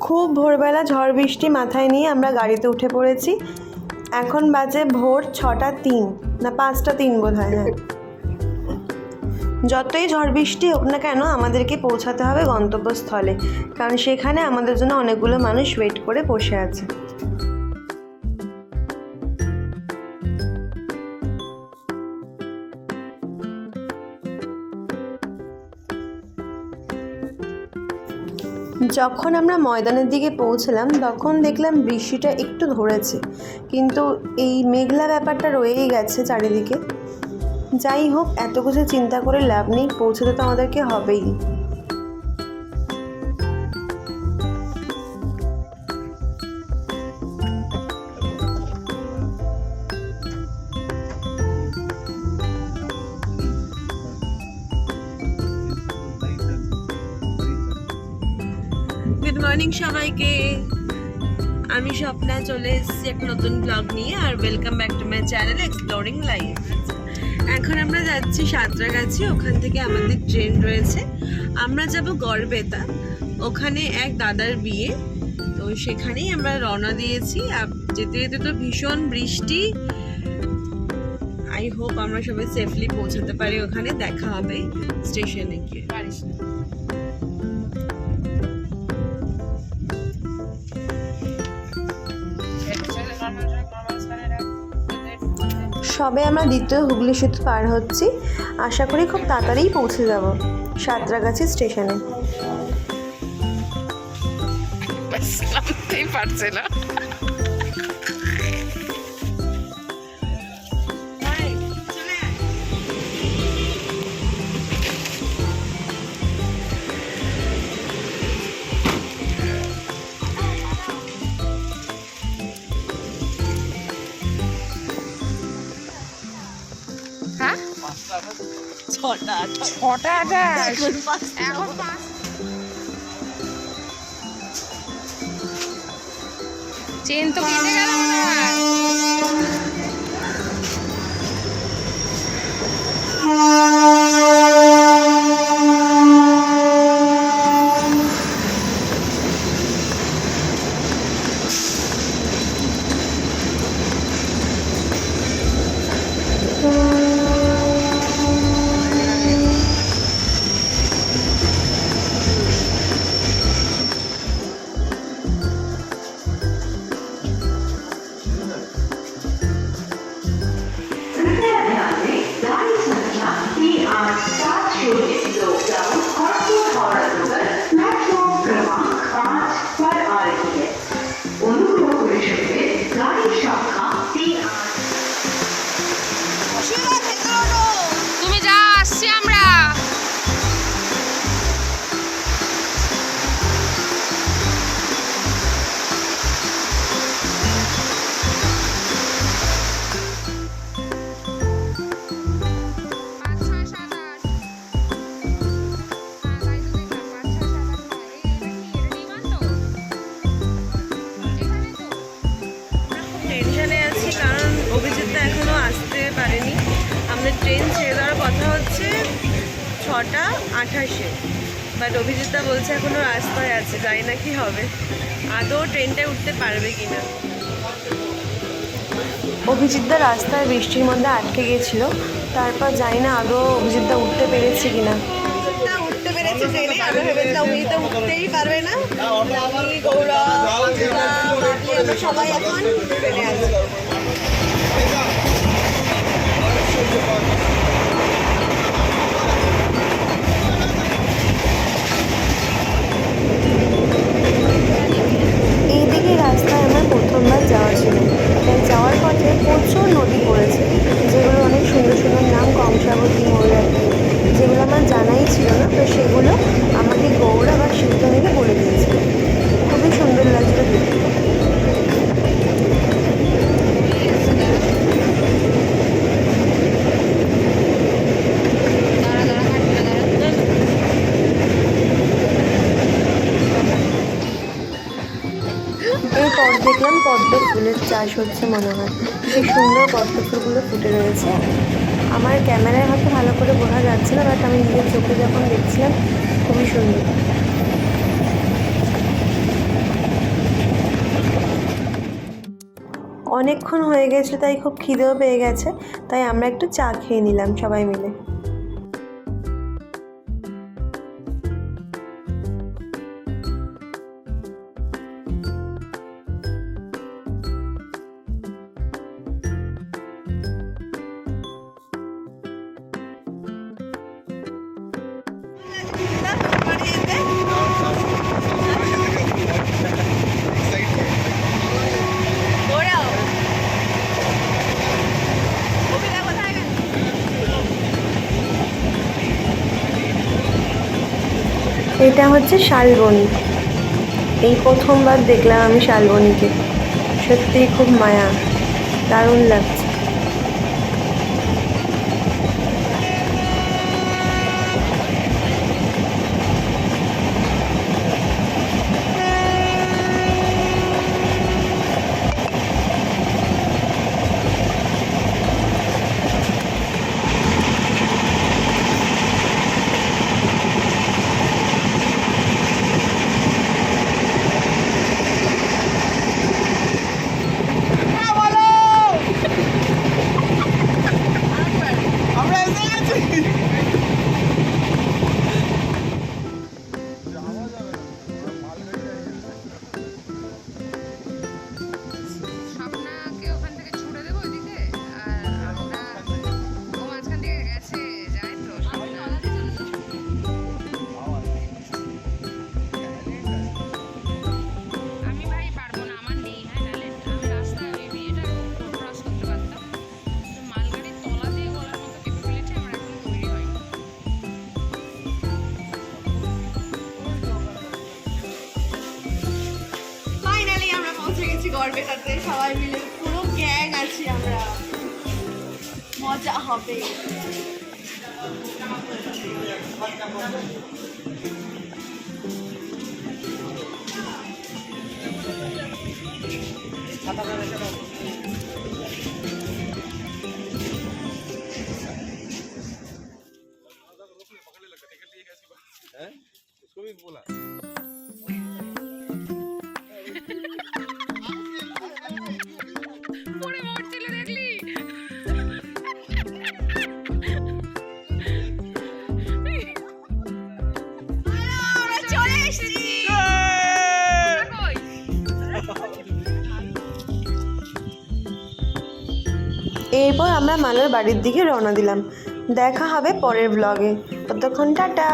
খুব ভোরবেলা ঝড় বৃষ্টি মাথায় নিয়ে আমরা গাড়িতে উঠে পড়েছি। এখন বাজে ভোর ছটা তিন, না পাঁচটা তিন বোধ হয়। হ্যাঁ যতই ঝড় বৃষ্টি হোক না কেন আমাদেরকে পৌঁছাতে হবে গন্তব্যস্থলে, কারণ সেখানে আমাদের জন্য অনেকগুলো মানুষ ওয়েট করে বসে আছে। যখন আমরা ময়দানের দিকে পৌঁছলাম, তখন দেখলাম বৃষ্টিটা একটু ধরেছে। কিন্তু এই মেঘলা ব্যাপারটা রয়েই গেছে চারিদিকে। যাই হোক, এত কিছু চিন্তা করে লাভ নেই, পৌঁছতে তো আমাদেরকে হবেই। মর্নিং সবাইকে। আমি স্বপ্না, চলে এসেছি একটা নতুন ব্লগ নিয়ে, আর welcome back to my channel exploring life এখন আমরা যাচ্ছি সাঁতরাগাছি, ওখান থেকে আমাদের ট্রেন রয়েছে। আমরা যাব গড়বেতা, ওখানে এক দাদার বিয়ে। তো সেখানেই আমরা রওনা দিয়েছি। আর যেতে যেতে তো ভীষণ বৃষ্টি। আই হোপ আমরা সবাই সেফলি পৌঁছাতে পারি ওখানে, দেখা হবে স্টেশনে গিয়ে। সবে আমরা দ্বিতীয় হুগলি সেতু পার হচ্ছি। আশা করি খুব তাড়াতাড়ি পৌঁছে যাব সাঁতরাগাছি স্টেশনে। পারছে না। ছটা ছটা এখন চেন তো কেটে গেল মনে হয়। আমাদের ট্রেন ছেড়ে দেওয়ার কথা হচ্ছে ছটা আঠাশে। বাট অভিজিৎটা বলছে এখনও রাস্তায় আছে জানি না কি হবে। আদৌ ট্রেনটায় উঠতে পারবে কি না অভিজিৎদা রাস্তায় বৃষ্টির মধ্যে আটকে গিয়েছিল তারপর জানি না আদৌ অভিজিৎদা উঠতে পেরেছে কিনা। উঠতে পেরেছে ট্রেনে আমি ভেবেছিলাম অভিজিৎদা উঠতেই পারবে না। আমি গৌরব সবাই এখন ট্রেনে আছি। এইদিকে পর দেখলাম পদ্ম ফুলের চাষ হচ্ছে মনে হয়। সেই সুন্দর পদ্ম ফুলগুলো ফুটে রয়েছে। আমার ক্যামেরায় হয়তো ভালো করে বোঝা যাচ্ছে না বাট আমি নিজের চোখে যখন দেখছিলাম, খুবই সুন্দর। অনেকক্ষণ হয়ে গেছে তাই খুব খিদেও পেয়ে গেছে, তাই আমরা একটু চা খেয়ে নিলাম সবাই মিলে। এটা হচ্ছে শালবনি। এই প্রথমবার দেখলাম আমি শালবনিকে। সত্যিই খুব মায়া দারুণ লাগছে। গড়বেতাতে সবাই মিলে পুরো গ্যাং আছি আমরা। মজা হবে। পড়ে এরপর আমরা মালার বাড়ির দিকে রওনা দিলাম। দেখা হবে পরের ব্লগে ততক্ষণ টাটা।